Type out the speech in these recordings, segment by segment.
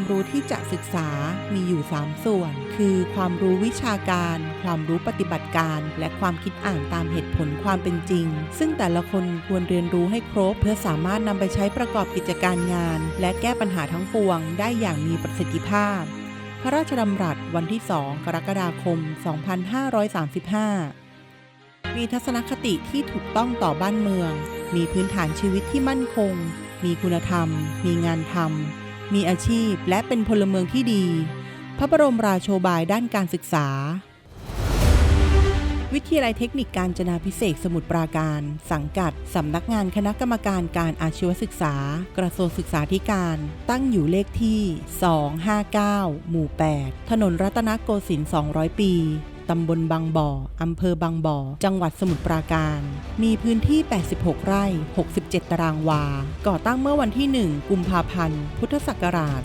ความรู้ที่จะศึกษามีอยู่ 3 ส่วน คือความรู้วิชาการ ความรู้ปฏิบัติการ และความคิดอ่านตามเหตุผลความเป็นจริง ซึ่งแต่ละคนควรเรียนรู้ให้ครบ เพื่อสามารถนำไปใช้ประกอบกิจการงาน และแก้ปัญหาทั้งปวง ได้อย่างมีประสิทธิภาพ พระราชดำรัสวันที่ 2 กรกฎาคม 2535มีทัศนคติที่ถูกต้องต่อบ้านเมือง มีพื้นฐานชีวิตที่มั่นคง มีคุณธรรม มีงานทำ มีอาชีพและเป็นพลเมืองที่ดี พระบรมราโชบายด้านการศึกษา วิทยาลัยเทคนิคการจนาพิเศษสมุทรปราการ สังกัด สำนักงานคณะกรรมการการอาชีวศึกษา กระทรวงศึกษาธิการ ตั้งอยู่เลขที่ 259 หมู่ 8 ถนนรัตนโกสินทร์ 200 ปี ตำบลบางบ่อ อำเภอบางบ่อ จังหวัดสมุทรปราการ มีพื้นที่ 86 ไร่ 67 ตารางวา ก่อตั้งเมื่อวันที่ 1 กุมภาพันธ์ พุทธศักราช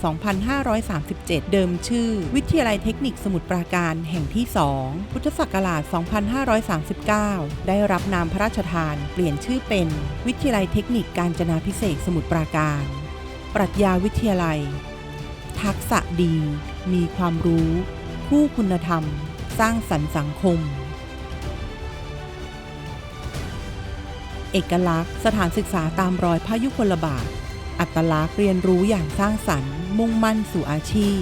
2537 เดิมชื่อ วิทยาลัยเทคนิคสมุทรปราการแห่งที่ 2 พุทธศักราช 2539 ได้รับนามพระราชทาน เปลี่ยนชื่อเป็น วิทยาลัยเทคนิคการจนาพิเศษสมุทรปราการ ปรัชญาวิทยาลัย ทักษะดี มีความรู้ คู่คุณธรรม สร้างสรรค์สังคม เอกลักษณ์ สถานศึกษาตามรอยพระยุคลบาท อัตลักษณ์เรียนรู้อย่างสร้างสรรค์ มุ่งมั่นสู่อาชีพ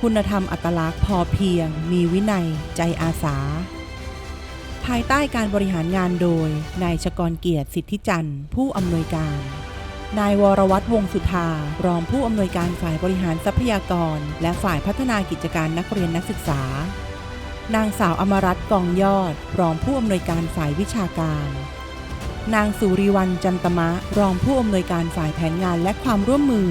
คุณธรรมอัตลักษณ์พอเพียง มีวินัย ใจอาสา ภายใต้การบริหารงานโดย นายชกรเกียรติสิทธิจันทร์ ผู้อำนวยการ นายวรวัตรวงศ์สุธารองผู้อำนวยการฝ่ายบริหารทรัพยากร และฝ่ายพัฒนากิจการนักเรียนนักศึกษา นางสาวอมรัตน์กองยอด รองผู้อำนวยการฝ่ายวิชาการ นางสุริวัณจันตมะ รองผู้อำนวยการฝ่ายแผนงานและความร่วมมือ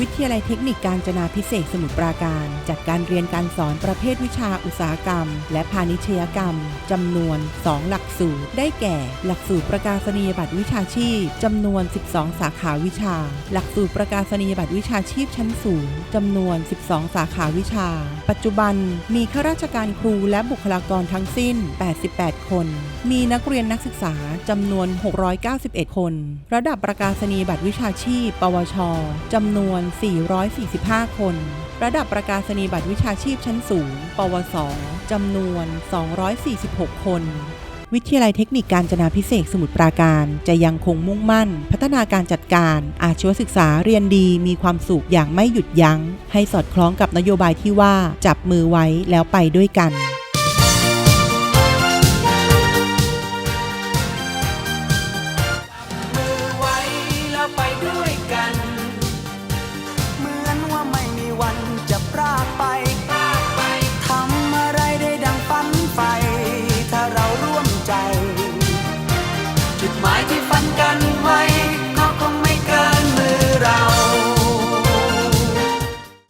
วิทยาลัยเทคนิคการจนาพิเศษสมุทรปราการ จัดการเรียนการสอนประเภทวิชาอุตสาหกรรม และพาณิชยกรรมจำนวน 2 หลักสูตร ได้แก่ หลักสูตรประกาศนียบัตรวิชาชีพจำนวน 12 สาขาวิชา หลักสูตรประกาศนียบัตรวิชาชีพชั้นสูงจำนวน 12 สาขาวิชา ปัจจุบันมีข้าราชการครูและบุคลากรทั้งสิ้น 88 คน มีนักเรียนนักศึกษาจำนวน 691 คน ระดับประกาศนียบัตรวิชาชีพ ปวชจำนวน445 คน ระดับประกาศนียบัตรวิชาชีพชั้นสูง ปวส จำนวน 246 คน วิทยาลัยเทคนิคการจนาพิเศษสมุทรปราการ จะยังคงมุ่งมั่น พัฒนาการจัดการ อาชีวศึกษาเรียนดีมีความสุขอย่างไม่หยุดยัง้ง ให้สอดคล้องกับนโยบายที่ว่าจับมือไว้แล้วไปด้วยกัน